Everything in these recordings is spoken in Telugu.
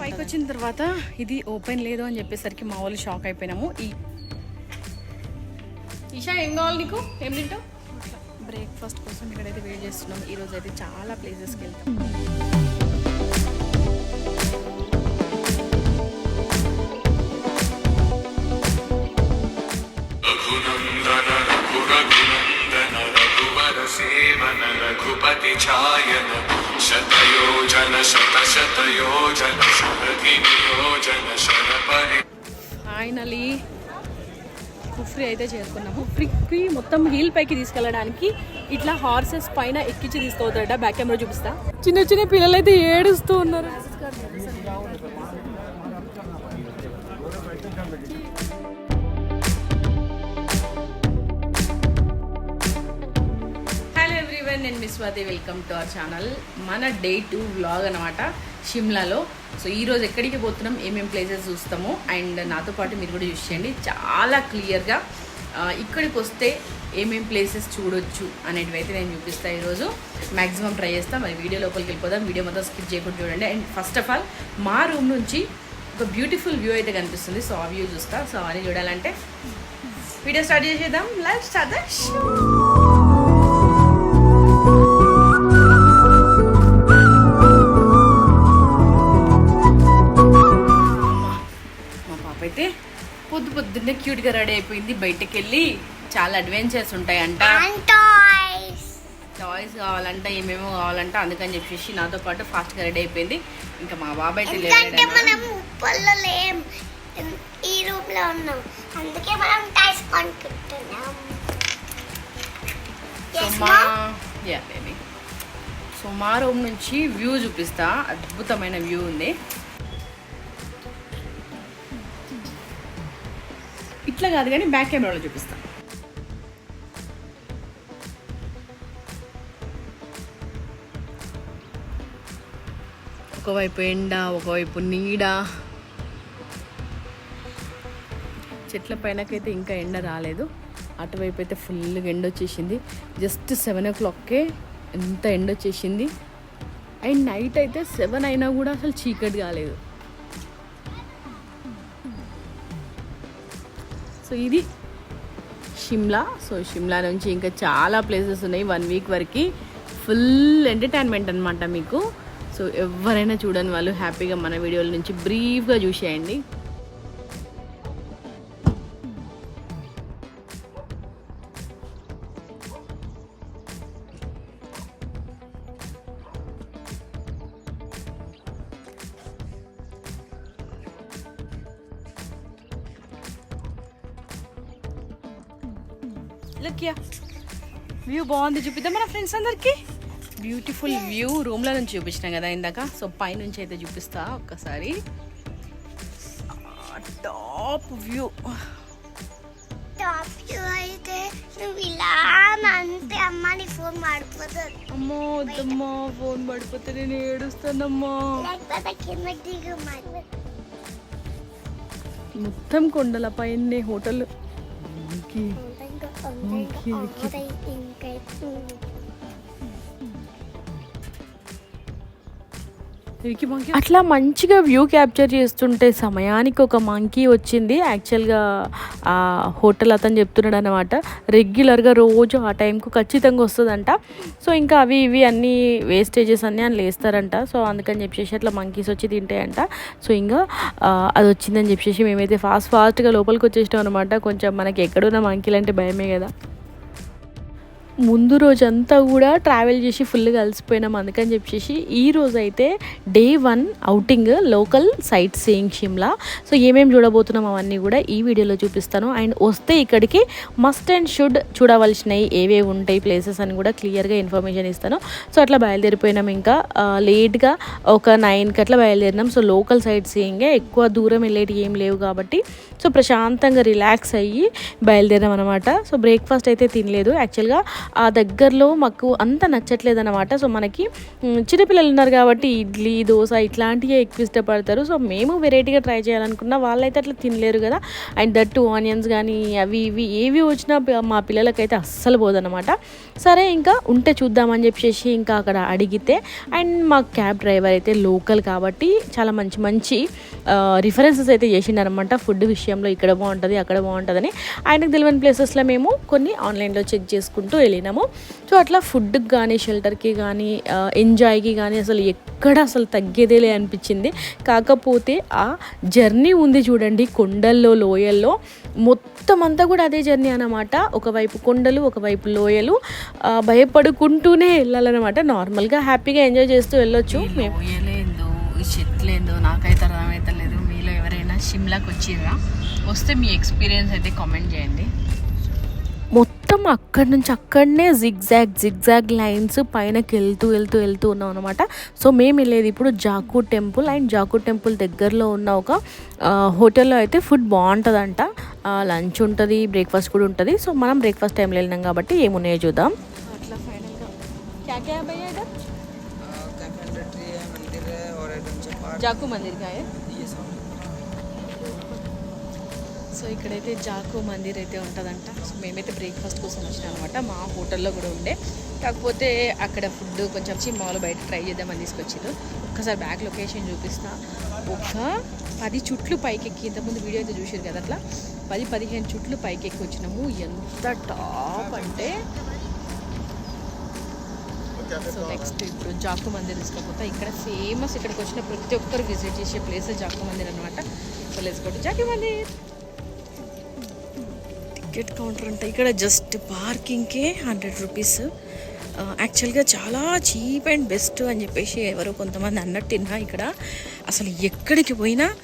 పైకి వచ్చిన తర్వాత ఇది ఓపెన్ లేదు అని చెప్పేసరికి మా వాళ్ళు షాక్ అయిపోయినాము. ఈ ఇషా ఏం కావాలి నీకు? ఏం తింటావు? బ్రేక్ఫాస్ట్ కోసం ఇక్కడైతే వెయిట్ చేస్తున్నాం. ఈరోజు అయితే చాలా ప్లేసెస్కి వెళ్తాం. సేవన రఘుపతి ఛాయన ఫైనలీ కుఫ్రీ అయితే చేరుకున్నాము. కుఫ్రీకి మొత్తం హిల్ పైకి తీసుకెళ్ళడానికి ఇట్లా హార్సెస్ పైన ఎక్కించి తీసుకోవద్దట బ్యాక్ కెమెరా చూపిస్తా. చిన్న చిన్న పిల్లలు అయితే ఏడుస్తూ ఉన్నారు. ఎవ్రీవన్ నేను miss Swathi welcome to our channel మన డే టూ వ్లాగ్ అనమాట షిమ్లాలో సో ఈరోజు ఎక్కడికి పోతున్నాం ఏమేం ప్లేసెస్ చూస్తాము అండ్ నాతో పాటు మీరు కూడా చూస్ చేయండి. చాలా క్లియర్గా ఇక్కడికి వస్తే ఏమేం ప్లేసెస్ చూడొచ్చు అనేటివి అయితే నేను చూపిస్తాను ఈరోజు మ్యాక్సిమం ట్రై చేస్తాను మరి వీడియో లోపలికి వెళ్ళిపోదాం. వీడియో మొత్తం స్కిప్ చేయకుండా చూడండి. అండ్ ఫస్ట్ ఆఫ్ ఆల్ మా రూమ్ నుంచి ఒక బ్యూటిఫుల్ వ్యూ అయితే కనిపిస్తుంది. సో ఆ వ్యూ చూస్తా. సో అవన్నీ చూడాలంటే వీడియో స్టార్ట్ చేసేద్దాం. లైఫ్ స్టార్ట్ పొద్దున్నే క్యూట్గా రెడీ అయిపోయింది. బయటకు వెళ్ళి చాలా అడ్వెంచర్స్ ఉంటాయంట. టాయ్స్ కావాలంట ఏమేమో కావాలంట అందుకని చెప్పేసి నాతో పాటు ఫాస్ట్గా రెడీ అయిపోయింది. ఇంకా మా బాబాయ్ ఈ రూమ్లో. ఉన్నాం. అందుకే మనం కొనుక్కుంటున్నాం. సో మా రూమ్ నుంచి వ్యూ చూపిస్తా. అద్భుతమైన వ్యూ ఉంది. ఇట్లా కాదు కానీ బ్యాక్ కెమెరాలో చూపిస్తా. ఒకవైపు ఎండ ఒకవైపు నీడ. చెట్ల పైనకైతే ఇంకా ఎండ రాలేదు. అటువైపు అయితే ఫుల్గా ఎండ వచ్చేసింది. జస్ట్ సెవెన్ ఓ క్లాక్కే ఎంత ఎండ వచ్చేసింది. అండ్ నైట్ అయితే సెవెన్ అయినా కూడా అసలు చీకటి కాలేదు. సో ఇది షిమ్లా. సో షిమ్లా నుంచి ఇంకా చాలా ప్లేసెస్ ఉన్నాయి వన్ వీక్ వరకు. ఫుల్ ఎంటర్టైన్మెంట్ అనమాట మీకు. సో ఎవరైనా చూడని వాళ్ళు హ్యాపీగా మన వీడియోల నుంచి బ్రీఫ్గా చూసేయండి. బాగుంది చూపిద్దాం మన ఫ్రెండ్స్ అందరికి. బ్యూటిఫుల్ వ్యూ రూమ్లో నుంచి చూపించినాం కదా ఇందాక. సో పైనుంచి అయితే చూపిస్తా ఒక్కసారి. టాప్ వ్యూ టాప్ వ్యూ అయితే నువ్వు ఇలా అంతే అమ్మ నీ ఫోన్ మాడిపోతుంది అమ్మో వద్దమ్మా ఫోన్ పడిపోతే నేను ఏడుస్తానమ్మా. లేకపోతే కిందకి దిగు మాడిపోతుంది మొత్తం కొండల పైన హోటల్. అట్లా మంచిగా వ్యూ క్యాప్చర్ చేస్తుంటే సమయానికి ఒక మంకీ వచ్చింది. యాక్చువల్గా ఆ హోటల్ అతను చెప్తున్నాడు అనమాట రెగ్యులర్గా రోజు ఆ టైంకు ఖచ్చితంగా వస్తుందంట. సో ఇంకా అవి ఇవి అన్నీ వేస్టేజెస్ అన్నీ అని లేస్తారంట. సో అందుకని చెప్పేసి అట్లా మంకీస్ వచ్చి తింటాయంట. సో ఇంకా అది వచ్చిందని చెప్పేసి మేమైతే ఫాస్ట్ ఫాస్ట్గా లోపలికి వచ్చేసినాం అనమాట కొంచెం మనకి ఎక్కడున్న మంకీలు అంటే భయమే కదా. ముందు రోజంతా కూడా ట్రావెల్ చేసి ఫుల్గా అలసిపోయినాం అందుకని చెప్పేసి ఈ రోజు అయితే day one outing local sightseeing Shimla so ఏమేమి చూడబోతున్నాం అవన్నీ కూడా ఈ వీడియోలో చూపిస్తాను. అండ్ వస్తే ఇక్కడికి మస్ట్ అండ్ షుడ్ చూడవలసినవి ఏవేవి ఉంటాయి ప్లేసెస్ అని కూడా క్లియర్గా ఇన్ఫర్మేషన్ ఇస్తాను. సో అట్లా బయలుదేరిపోయినాం ఇంకా. లేట్గా ఒక నైన్కి అట్లా బయలుదేరినాం. సో లోకల్ సైట్ సీయింగే ఎక్కువ దూరం వెళ్ళేటి ఏం లేవు కాబట్టి. సో ప్రశాంతంగా రిలాక్స్ అయ్యి బయలుదేరాం అనమాట సో బ్రేక్ఫాస్ట్ అయితే తినలేదు. యాక్చువల్గా ఆ దగ్గరలో మాకు అంత నచ్చట్లేదు అనమాట సో మనకి చిన్నపిల్లలు ఉన్నారు కాబట్టి ఇడ్లీ దోశ ఇట్లాంటివే ఎక్కువ ఇష్టపడతారు. సో మేము వెరైటీగా ట్రై చేయాలనుకున్నా వాళ్ళైతే అట్లా తినలేరు కదా. అండ్ దట్ టూ ఆనియన్స్ కానీ అవి ఇవి ఏవి వచ్చినా మా పిల్లలకైతే అస్సలు పోదనమాట సరే ఇంకా ఉంటే చూద్దామని చెప్పేసి ఇంకా అక్కడ అడిగితే అండ్ మా క్యాబ్ డ్రైవర్ అయితే లోకల్ కాబట్టి చాలా మంచి మంచి రిఫరెన్సెస్ అయితే చేసిండనమాట ఫుడ్ విషయంలో ఇక్కడ బాగుంటుంది అక్కడ బాగుంటుందని. ఆయనకు తెలియని ప్లేసెస్లో మేము కొన్ని ఆన్లైన్లో చెక్ చేసుకుంటూ వెళ్ళినాము. సో అట్లా ఫుడ్కి కానీ షెల్టర్కి కానీ ఎంజాయ్కి కానీ అసలు ఎక్కడ అసలు తగ్గేదేలే అనిపించింది. కాకపోతే ఆ జర్నీ ఉంది చూడండి కొండల్లో లోయల్లో. మొత్తం అంతా కూడా అదే జర్నీ అనమాట ఒకవైపు కొండలు ఒకవైపు లోయలు. భయపడుకుంటూనే వెళ్ళాలన్నమాట. నార్మల్గా హ్యాపీగా ఎంజాయ్ చేస్తూ వెళ్ళొచ్చు. మేము లోయలేందో చెట్లేందో నాకైతే అర్థమైతే లేదు మీలో ఎవరైనా షిమ్లాకి వచ్చిర్రా వస్తే మీ ఎక్స్పీరియన్స్ అయితే కామెంట్ చేయండి. మొత్తం అక్కడి నుంచి అక్కడనే జిగ్జాగ్ జిగ్జాగ్ లైన్స్ పైనకి వెళ్తూ వెళ్తూ వెళ్తూ ఉన్నాం అనమాట సో మేము వెళ్ళేది ఇప్పుడు Jakhoo temple and Jakhoo temple దగ్గరలో ఉన్న ఒక హోటల్లో అయితే ఫుడ్ బాగుంటుందంట లంచ్ ఉంటుంది బ్రేక్ఫాస్ట్ కూడా ఉంటుంది సో మనం బ్రేక్ఫాస్ట్ టైంలో వెళ్ళినాం కాబట్టి ఏమున్నాయో చూద్దాం అట్లా మందిర్ जाकू సో ఇక్కడైతే జాకు మందిర్ అయితే ఉంటుందంట. సో మేమైతే బ్రేక్ఫాస్ట్ కోసం వచ్చినాం అనమాట మా హోటల్లో కూడా ఉండే. కాకపోతే అక్కడ ఫుడ్ కొంచెం చిమ్మాలు బయట ట్రై చేద్దామని తీసుకొచ్చారు ఒక్కసారి బ్యాక్ లొకేషన్ చూపిస్తా. ఒక పది చుట్లు పైకి ఎక్కి ఇంతకుముందు వీడియో అయితే చూసారు కదా అట్లా. పది పదిహేను చుట్లు పైకి ఎక్కి వచ్చినాము. ఎంత టాప్ అంటే. సో నెక్స్ట్ ఇప్పుడు జాకు మందిర్ తీసుకోకపోతే ఇక్కడ ఫేమస్ ఇక్కడికి వచ్చిన ప్రతి ఒక్కరు విజిట్ చేసే ప్లేస్ జాకు మందిర్ అనమాట so let's go to mandir. Ticket counter అంటే. ఇక్కడ జస్ట్ పార్కింగ్కే హండ్రెడ్ రూపీస్ యాక్చువల్గా చాలా చీప్ అండ్ బెస్ట్ అని చెప్పేసి ఎవరో కొంతమంది అన్నట్టున్నా ఇక్కడ. అసలు ఎక్కడికి పోయినా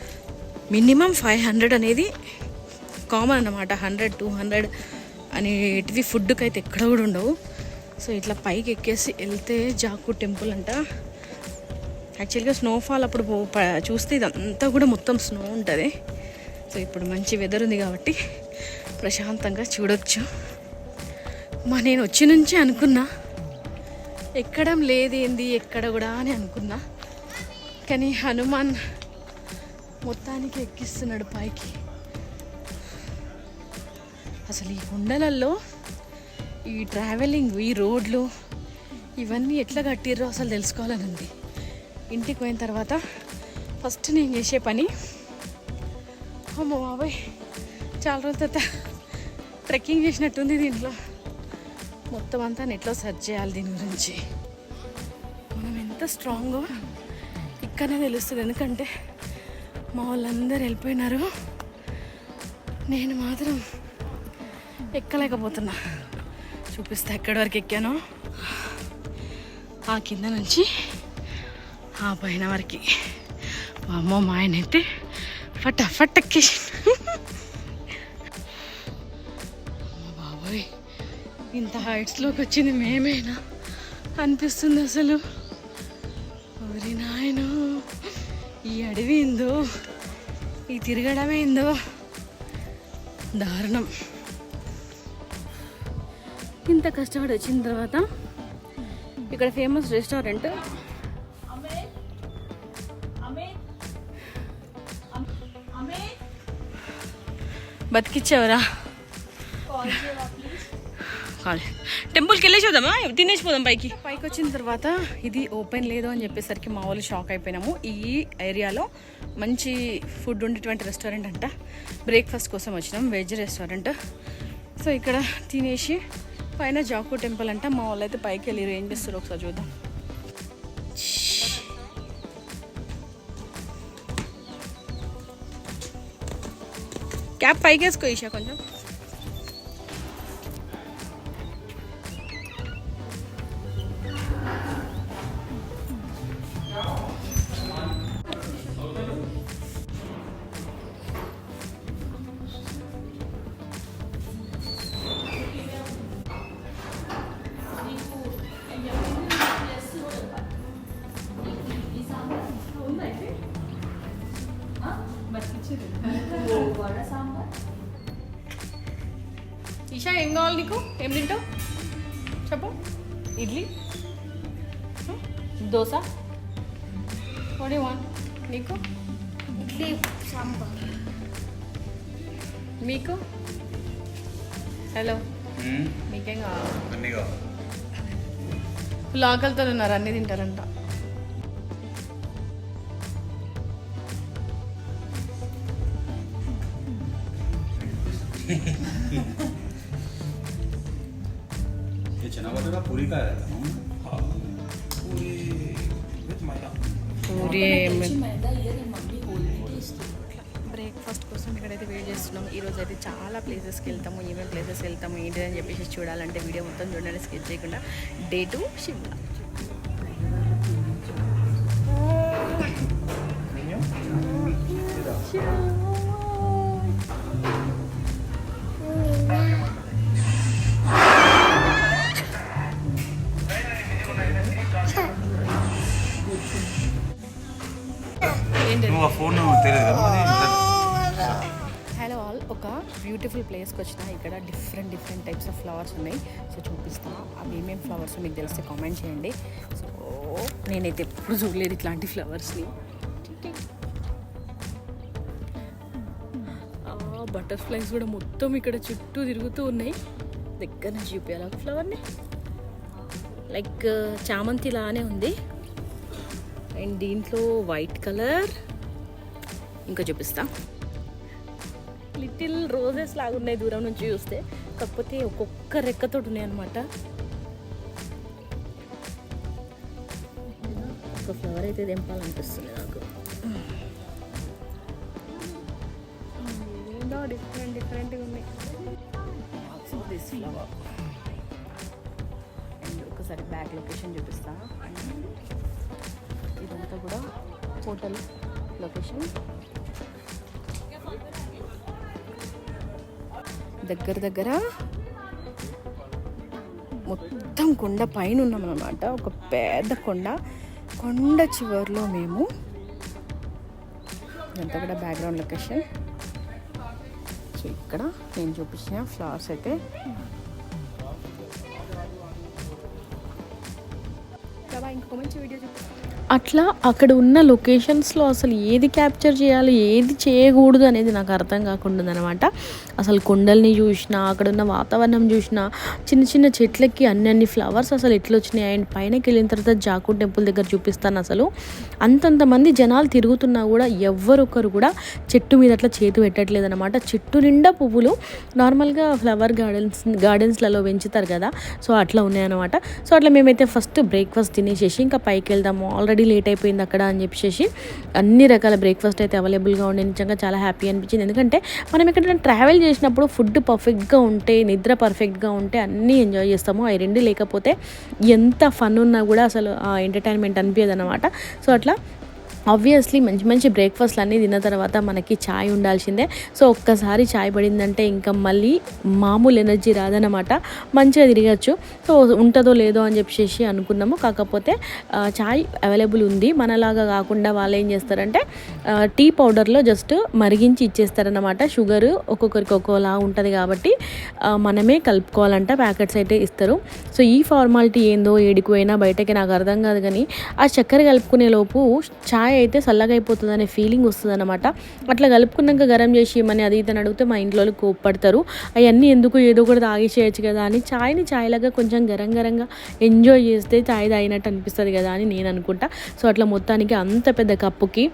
మినిమం ఫైవ్ హండ్రెడ్ అనేది కామన్ అన్నమాట. హండ్రెడ్ టూ హండ్రెడ్ అనేటివి ఫుడ్కి అయితే ఎక్కడ కూడా ఉండవు. సో ఇట్లా పైకి ఎక్కేసి వెళ్తే జాకు టెంపుల్ అంట. యాక్చువల్గా స్నోఫాల్ అప్పుడు పో- ప- చూస్తే ఇదంతా కూడా మొత్తం స్నో ఉంటుంది. సో ఇప్పుడు మంచి వెదర్ ఉంది కాబట్టి ప్రశాంతంగా చూడొచ్చు. మా నేను వచ్చి నుంచి అనుకున్నా. ఎక్కడం లేదేంది ఎక్కడ కూడా అని అనుకున్నా. కానీ హనుమాన్ మొత్తానికి ఎక్కిస్తున్నాడు పైకి. అసలు ఈ కొండలల్లో ఈ ట్రావెలింగ్ ఈ రోడ్లు ఇవన్నీ ఎట్లా కట్టిర్రో అసలు తెలుసుకోవాలని ఉంది ఇంటికి పోయిన తర్వాత ఫస్ట్ నేను చేసే పని అమ్మ బాబాయ్. చాలా రోజుల తర్వాత ట్రెక్కింగ్ చేసినట్టుంది దీంట్లో. మొత్తం అంతా నెట్లో సెర్చ్ చేయాలి దీని గురించి. మనం ఎంత స్ట్రాంగో ఇక్కడనే తెలుస్తుంది. ఎందుకంటే మా వాళ్ళందరూ వెళ్ళిపోయినారు. నేను మాత్రం ఎక్కలేకపోతున్నా. చూపిస్తా ఎక్కడి వరకు ఎక్కానో. ఆ కింద నుంచి ఆ పైన వరకు. అమ్మో మా ఆయన అయితే ఫటాఫట్ ఎక్కేసి ఇంత హైట్స్లోకి వచ్చింది మేమేనా? అనిపిస్తుంది అసలు. ఓరి నాయనో ఈ అడవి ఏందో? ఈ తిరగడం ఏందో? దారుణం. ఇంత కష్టపడి వచ్చిన తర్వాత ఇక్కడ ఫేమస్ రెస్టారెంట్ బతికిచ్చావరా. కాలే టెంపుల్కి వెళ్ళేసి వద్దామా తినేసి పోదాం పైకి. పైకి వచ్చిన తర్వాత ఇది ఓపెన్ లేదు అని చెప్పేసరికి మా వాళ్ళు షాక్ అయిపోయినాము. ఈ ఏరియాలో మంచి ఫుడ్ ఉండేటువంటి రెస్టారెంట్ అంట. బ్రేక్ఫాస్ట్ కోసం వచ్చినాం వెజ్ రెస్టారెంట్ సో ఇక్కడ తినేసి పైన జాకు టెంపుల్ అంట. మా వాళ్ళు అయితే పైకి వెళ్ళి ఏం చేస్తారు ఒకసారి చూద్దాం. క్యాప్ పైకి వేసుకో ఈషా కొంచెం. దోశ వాడి వాన్ నీకు ఇడ్లీ సాంబార్ మీకు హలో మీకేం కావాలి అన్నీ కావాలి ఫుల్ ఆకలితో ఉన్నారు అన్నీ తింటారంట ये चना बटाटा पूरी का रहता పూరి బ్రేక్ఫాస్ట్ కోసం ఇక్కడైతే వెయిట్ చేస్తున్నాం. ఈరోజు అయితే చాలా ప్లేసెస్కి వెళ్తాము ఏమేమి ప్లేసెస్ వెళ్తాము ఏంటి అని చెప్పేసి చూడాలంటే వీడియో మొత్తం చూడండి స్కిప్ చేయకుండా. డే టు షిమ్లా ఏంటి బ్యూటిఫుల్ ప్లేస్కి వచ్చిన ఇక్కడ different different types of flowers ఉన్నాయి. సో చూపిస్తాను అవి ఏమేమి ఫ్లవర్స్ మీకు తెలిస్తే కామెంట్ చేయండి. సో నేనైతే ఎప్పుడు చూడలేదు ఇట్లాంటి ఫ్లవర్స్ని. బటర్ఫ్లైస్ కూడా మొత్తం ఇక్కడ చుట్టూ తిరుగుతూ ఉన్నాయి. దగ్గర నుంచి చూపించాలి ఒక ఫ్లవర్ని. లైక్ చామంతి లానే ఉంది. అండ్ దీంట్లో వైట్ కలర్. ఇంకా చూపిస్తాను లిటిల్ రోజెస్ లాగా ఉన్నాయి దూరం నుంచి చూస్తే. కాకపోతే ఒక్కొక్క రెక్కతో ఉన్నాయి అనమాట ఒక ఫ్లవర్ అయితే తెంపాలనిపిస్తుంది నాకు. డిఫరెంట్ డిఫరెంట్గా ఉన్నాయి. దిస్ ఫ్లవర్ అండ్ ఒకసారి బ్యాక్ లొకేషన్ చూపిస్తా. ఇదంతా కూడా హోటల్ లొకేషన్ దగ్గర దగ్గర మొత్తం కొండ పైన ఉన్నామన్నమాట ఒక పెద్ద కొండ. కొండ చివరిలో మేము ఇదంతా కూడా బ్యాక్గ్రౌండ్ లొకేషన్ సో ఇక్కడ నేను చూపించిన ఫ్లవర్స్ అయితే. అట్లా అక్కడ ఉన్న లొకేషన్స్లో అసలు ఏది క్యాప్చర్ చేయాలి ఏది చేయకూడదు అనేది నాకు అర్థం కాకుండా అనమాట అసలు కొండల్ని చూసినా అక్కడ ఉన్న వాతావరణం చూసినా చిన్న చిన్న చెట్లకి అన్ని అన్ని ఫ్లవర్స్ అసలు ఎట్లా వచ్చినాయి అండ్ పైనకి వెళ్ళిన తర్వాత జాకు టెంపుల్ దగ్గర చూపిస్తాను అసలు. అంతంత మంది జనాలు తిరుగుతున్నా కూడా ఎవ్వరొకరు కూడా చెట్టు మీద అట్లా చేతి పెట్టట్లేదు అనమాట చెట్టు నిండా పువ్వులు నార్మల్గా ఫ్లవర్ గార్డెన్స్ గార్డెన్స్లలో పెంచుతారు కదా. సో అట్లా ఉన్నాయన్నమాట. సో అట్లా మేమైతే ఫస్ట్ బ్రేక్ఫాస్ట్ తినేసేసి ఇంకా పైకి వెళ్దాము. ఆల్రెడీ లేట్ అయిపోయింది అక్కడ అని చెప్పేసి అన్ని రకాల బ్రేక్ఫాస్ట్ అయితే అవైలబుల్గా ఉండే. నిజంగా చాలా హ్యాపీ అనిపించింది. ఎందుకంటే మనం ఎక్కడైనా ట్రావెల్ చేసినప్పుడు ఫుడ్ పర్ఫెక్ట్గా ఉంటే నిద్ర పర్ఫెక్ట్గా ఉంటే అన్నీ ఎంజాయ్ చేస్తాము. అవి రెండు లేకపోతే ఎంత ఫన్ ఉన్నా కూడా అసలు ఎంటర్టైన్మెంట్ అనిపించదు అనమాట సో అట్లా ఆబ్వియస్లీ మంచి మంచి బ్రేక్ఫాస్ట్లు అన్నీ తిన్న తర్వాత మనకి ఛాయ్ ఉండాల్సిందే. సో ఒక్కసారి ఛాయ్ పడిందంటే ఇంకా మళ్ళీ మామూలు ఎనర్జీ రాదనమాట మంచిగా తిరగచ్చు. సో ఉంటుందో లేదో అని చెప్పేసి అనుకున్నాము. కాకపోతే ఛాయ్ అవైలబుల్ ఉంది. మనలాగా కాకుండా వాళ్ళు ఏం చేస్తారంటే టీ పౌడర్లో జస్ట్ మరిగించి ఇచ్చేస్తారనమాట షుగర్ ఒక్కొక్కరికి ఒక్కోలా ఉంటుంది కాబట్టి మనమే కలుపుకోవాలంట. ప్యాకెట్స్ అయితే ఇస్తారు. సో ఈ ఫార్మాలిటీ ఏందో ఏడికి పోయినా బయటకి నాకు అర్థం కాదు కానీ ఆ చక్కెర కలుపుకునే లోపు ఛాయ్ అయితే చల్లగా అయిపోతుంది అనే ఫీలింగ్ వస్తుంది అనమాట అట్లా కలుపుకున్నాక గరం చేసి ఇమ్మని అది ఇతను అడిగితే మా ఇంట్లో వాళ్ళు కోప్పడతారు. అవన్నీ ఎందుకు ఏదో కూడా తాగేసేయచ్చు కదా అని చాయ్ని చాయ్లాగా కొంచెం గరం గరంగా ఎంజాయ్ చేస్తే ఛాయ్ తాగినట్టు అనిపిస్తుంది కదా అని నేను అనుకుంటా. సో అట్లా మొత్తానికి అంత పెద్ద కప్పుకి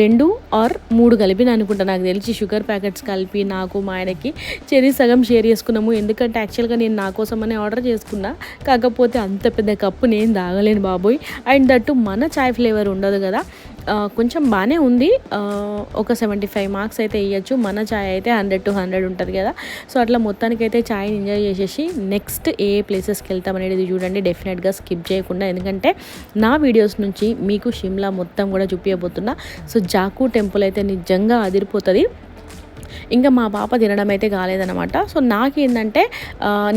రెండు ఆర్ మూడు కలిపి అనుకుంటా. నాకు తెలిసి షుగర్ ప్యాకెట్స్ కలిపి నాకు మా ఆయనకి చెరీ సగం షేర్ చేసుకున్నాము. ఎందుకంటే యాక్చువల్గా నేను నా కోసమనే ఆర్డర్ చేసుకున్నా. కాకపోతే అంత పెద్ద కప్పు నేను తాగలేను బాబోయ్. అండ్ దట్టు మన చాయ్ ఫ్లేవర్ ఉండదు కదా. కొంచెం బాగానే ఉంది. ఒక సెవెంటీ ఫైవ్ మార్క్స్ అయితే ఇవ్వచ్చు మన చాయ్ అయితే హండ్రెడ్ టు హండ్రెడ్ ఉంటుంది కదా. సో అట్లా మొత్తానికి అయితే చాయ్ని ఎంజాయ్ చేసేసి నెక్స్ట్ ఏ ప్లేసెస్కి వెళ్తామనేది చూడండి. డెఫినెట్గా స్కిప్ చేయకుండా. ఎందుకంటే నా వీడియోస్ నుంచి మీకు షిమ్లా మొత్తం కూడా చూపించబోతున్నా సో జాకు టెంపుల్ అయితే నిజంగా అదిరిపోతుంది. ఇంకా మా పాప తినడం అయితే కాలేదనమాట సో నాకేంటంటే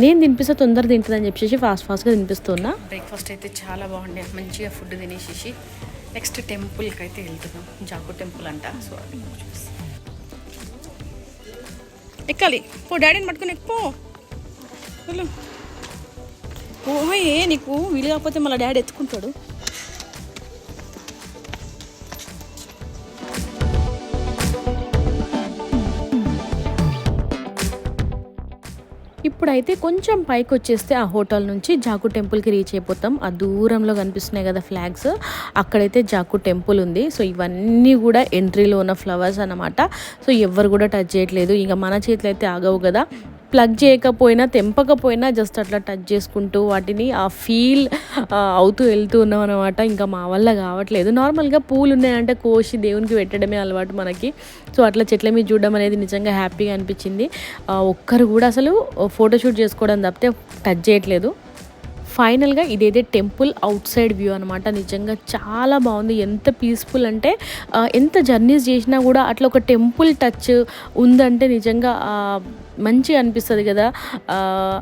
నేను తినిపిస్తే తొందర తింటుందని చెప్పేసి ఫాస్ట్ ఫాస్ట్గా తినిపిస్తున్నా. బ్రేక్ఫాస్ట్ అయితే చాలా బాగుండే. మంచిగా ఫుడ్ తినేసేసి. నెక్స్ట్ టెంపుల్కి అయితే వెళ్తున్నాం. జాకు టెంపుల్ అంట. సో అది ఎక్కాలి. పో డాడీని పట్టుకుని ఎక్కువ వెళ్ళు. నీకు వీలు కాకపోతే మళ్ళీ డాడీ ఎత్తుకుంటాడు. ఇప్పుడైతే కొంచెం పైకి వచ్చేస్తే ఆ హోటల్ నుంచి జాకు టెంపుల్కి రీచ్ అయిపోతాం. ఆ దూరంలో కనిపిస్తున్నాయి కదా ఫ్లాగ్స్. అక్కడైతే జాకు టెంపుల్ ఉంది. సో ఇవన్నీ కూడా ఎంట్రీలో ఉన్న ఫ్లవర్స్ అన్నమాట. సో ఎవరు కూడా టచ్ చేయట్లేదు. ఇంకా మన చేతులు అయితే ఆగవు కదా. ప్లగ్ చేయకపోయినా తెంపకపోయినా జస్ట్ అట్లా టచ్ చేసుకుంటూ వాటిని ఆ ఫీల్ అవుతూ వెళ్తూ ఉన్నాం అనమాట ఇంకా మా వల్ల కావట్లేదు. నార్మల్గా పూలు ఉన్నాయంటే కోసి దేవునికి పెట్టడమే అలవాటు మనకి. సో అట్లా చెట్ల మీద చూడడం అనేది నిజంగా హ్యాపీగా అనిపించింది. ఒక్కరు కూడా అసలు ఫోటో ఫోటోషూట్ చేసుకోవడం తప్పితే టచ్ చేయట్లేదు. ఫైనల్గా ఇదేదే టెంపుల్ అవుట్ సైడ్ వ్యూ అనమాట నిజంగా చాలా బాగుంది. ఎంత పీస్ఫుల్ అంటే ఎంత జర్నీస్ చేసినా కూడా అట్లా ఒక టెంపుల్ టచ్ ఉందంటే నిజంగా మంచిగా అనిపిస్తుంది కదా.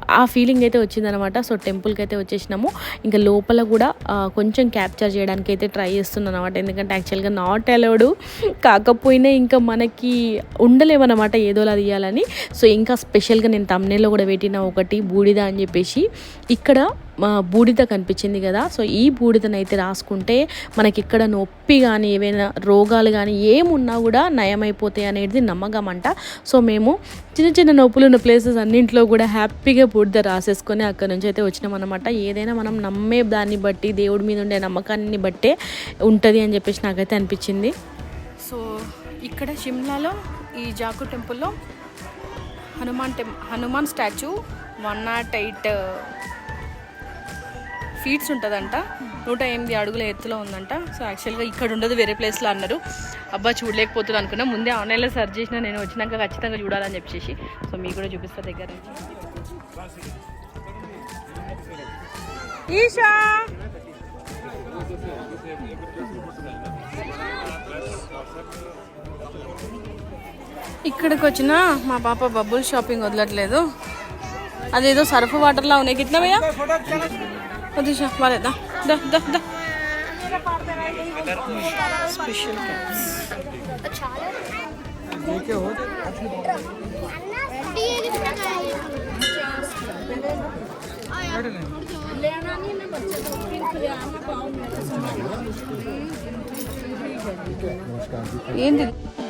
ఆ, ఫీలింగ్ అయితే వచ్చిందనమాట. సో టెంపుల్కి అయితే వచ్చేసినాము. ఇంకా లోపల కూడా కొంచెం క్యాప్చర్ చేయడానికి అయితే ట్రై చేస్తున్నాను అనమాట ఎందుకంటే యాక్చువల్గా నాట్ అలౌడ్ కాకపోయినా ఇంకా మనకి ఉండలేమన్నమాట ఏదోలా తీయాలని. సో ఇంకా స్పెషల్గా నేను తమ్నేలో కూడా పెట్టిన ఒకటి బూడిద అని చెప్పేసి. ఇక్కడ మా బూడిద కనిపించింది కదా. సో ఈ బూడిదనైతే అయితే రాసుకుంటే మనకి ఇక్కడ నొప్పి కానీ ఏవైనా రోగాలు కానీ ఏమున్నా కూడా నయమైపోతాయి అనేది నమ్మకం అంట. సో మేము చిన్న చిన్న నొప్పులు ఉన్న ప్లేసెస్ అన్నింటిలో కూడా హ్యాపీగా బూడిద రాసేసుకొని అక్కడ నుంచి అయితే వచ్చినాం అనమాట ఏదైనా మనం నమ్మే దాన్ని బట్టి దేవుడి మీద ఉండే నమ్మకాన్ని బట్టే ఉంటుంది అని చెప్పేసి నాకైతే అనిపించింది. సో ఇక్కడ షిమ్లాలో ఈ జాకు టెంపుల్లో Hanuman టెం Hanuman statue one not eight uh, feets ఉంటుందంట. నూట ఎనిమిది అడుగుల ఎత్తులో ఉందంట. సో యాక్చువల్గా ఇక్కడ ఉండదు వేరే ప్లేస్లో అన్నారు. అబ్బా చూడలేకపోతున్నాను అనుకున్నా. ముందే ఆన్లైన్లో సెర్చ్ చేసిన నేను వచ్చినాక ఖచ్చితంగా చూడాలని చెప్పేసి. సో మీకు కూడా చూపిస్తా దగ్గర. నుంచి ఈషా! ఇక్కడికి వచ్చిన మా పాప బబ్బుల్ షాపింగ్ వదలట్లేదు. అదేదో సర్ఫ్ వాటర్లా ఉన్నాయి. కిట్నా భయ్యా వదిషా బాలేదా Da, da, da. Special caps. देखिए हो लेना नहीं मैं बच्चे को फिर खिलाना पाऊँ मेरा सामान नमस्कार जी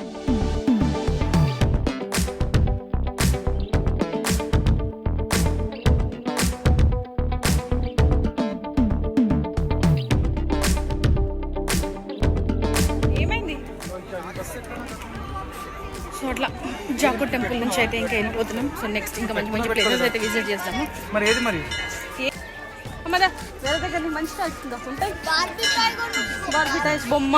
నుంచి అయితే ఇంకా వెళ్ళిపోతున్నాం. సో నెక్స్ట్ ఇంకా మంచి మంచి ప్లేసెస్ అయితే విజిట్ చేస్తాము మరి ఏది మరి? అమ్మదా వేరే దగ్గర మంచి టాయ్స్ ఉందా? ఉంటాయి. బార్బీ టాయ్స్ బొమ్మ.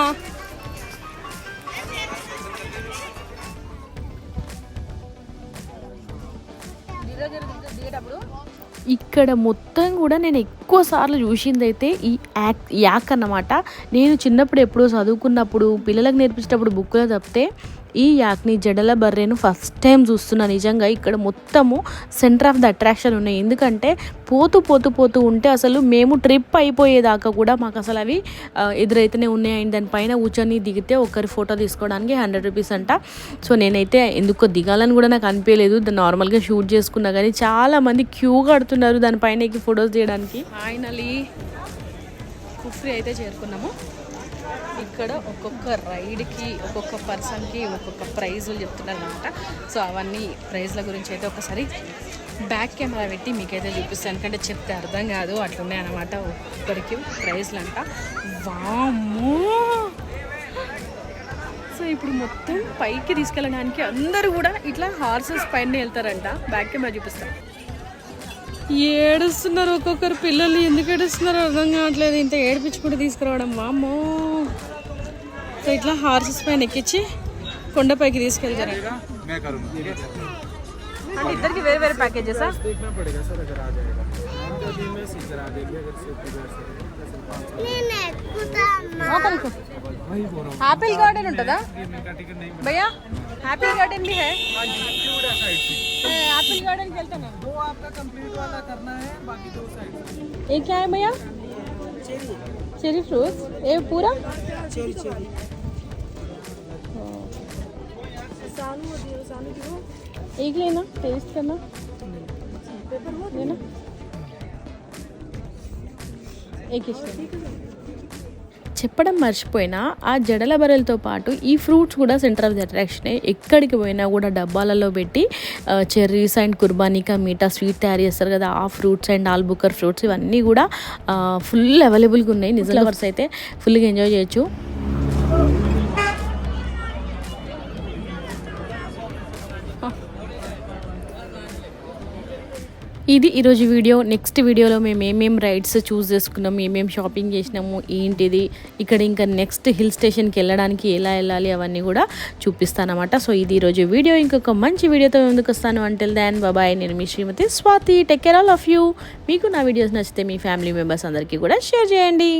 ఇక్కడ మొత్తం కూడా నేను ఎక్కువ సార్లు చూసింది అయితే ఈ యాక్ యాక్ అన్నమాట. నేను చిన్నప్పుడు ఎప్పుడో చదువుకున్నప్పుడు పిల్లలకు నేర్పించేటప్పుడు బుక్లో తప్పితే ఈ యాక్ని జడల బర్రెను ఫస్ట్ టైం చూస్తున్నా నిజంగా. ఇక్కడ మొత్తము సెంటర్ ఆఫ్ ద అట్రాక్షన్ ఉన్నాయి. ఎందుకంటే పోతూ పోతూ పోతూ ఉంటే అసలు మేము ట్రిప్ అయిపోయేదాకా కూడా మాకు అసలు అవి ఎదురైతేనే ఉన్నాయి. అండ్ దానిపైన కూర్చొని దిగితే ఒకరి ఫోటో తీసుకోవడానికి హండ్రెడ్ రూపీస్ అంట. సో నేనైతే ఎందుకో దిగాలని కూడా నాకు అనిపించలేదు. దాన్ని నార్మల్గా షూట్ చేసుకున్నా కానీ చాలామంది క్యూ కడుతున్నారు దానిపైన ఎక్కి ఫొటోస్ తీయడానికి. ఫైనలీ కుఫ్రీ అయితే చేరుకున్నాము. ఇక్కడ ఒక్కొక్క రైడ్కి ఒక్కొక్క పర్సన్కి ఒక్కొక్క ప్రైజులు చెప్తున్నారు అనమాట సో అవన్నీ ప్రైజ్ల గురించి అయితే ఒకసారి బ్యాక్ కెమెరా పెట్టి మీకైతే చూపిస్తాను. ఎందుకంటే చెప్తే అర్థం కాదు అట్లున్నాయి అనమాట ఒక్కరికి ప్రైజ్లు అంట వామ్మో! సో ఇప్పుడు మొత్తం పైకి తీసుకెళ్ళడానికి అందరూ కూడా ఇట్లా హార్సెస్ పైన వెళ్తారంట. బ్యాక్ కెమెరా చూపిస్తాను. ఏడుస్తున్నారు ఒక్కొక్కరు పిల్లలు ఎందుకు ఏడుస్తున్నారో అర్థం కావట్లేదు. ఇంత ఏడిపించుకుంటూ తీసుకురావడం మామో సో ఇట్లా హార్సెస్ పైన ఎక్కించి కొండపైకి తీసుకెళ్తారు. ఇద్దరికి వేరే వేరే ఆపిల్ గార్డెన్ ఉంటుందా? భయ్యా? हैप्पी गार्डन भी है। हाँ एप्पल गार्डन खेलते ना दो आपका कंप्लीट वाला करना है बाकी दो साइड एक क्या है भैया? चेरी चेरी फ्रूट ये पूरा? चेरी चेरी सानू होती सानू की एक लेना टेस्ट करना। पेपर वो लेना। एक ही। చెప్పడం మర్చిపోయినా ఆ జడల బర్రెలతో పాటు ఈ ఫ్రూట్స్ కూడా సెంటర్ ఆఫ్ ది అట్రాక్షన్ ఎక్కడికి పోయినా కూడా డబ్బాలలో పెట్టి చెర్రీస్ అండ్ కుర్బానికా మీఠా స్వీట్ తయారు చేస్తారు కదా. ఆ ఫ్రూట్స్ అండ్ ఆల్బుకర్ ఫ్రూట్స్ ఇవన్నీ కూడా ఫుల్ అవైలబుల్గా ఉన్నాయి. నిజం లవర్స్ అయితే ఫుల్గా ఎంజాయ్ చేయొచ్చు. ఇది ఈరోజు వీడియో. నెక్స్ట్ వీడియోలో మేము ఏమేం రైడ్స్ చూస్ చేసుకున్నాము ఏమేమి షాపింగ్ చేసినాము ఏంటిది ఇక్కడ ఇంకా నెక్స్ట్ హిల్ స్టేషన్కి వెళ్ళడానికి ఎలా వెళ్ళాలి అవన్నీ కూడా చూపిస్తానమాట. సో ఇది ఈరోజు వీడియో. ఇంకొక మంచి వీడియోతో ఎందుకు వస్తాను. అంటే దాన్ బాబాయ్ నేను మీ Shrimati Swathi. Take care all of you మీకు నా వీడియోస్ నచ్చితే మీ ఫ్యామిలీ మెంబర్స్ అందరికీ కూడా షేర్ చేయండి.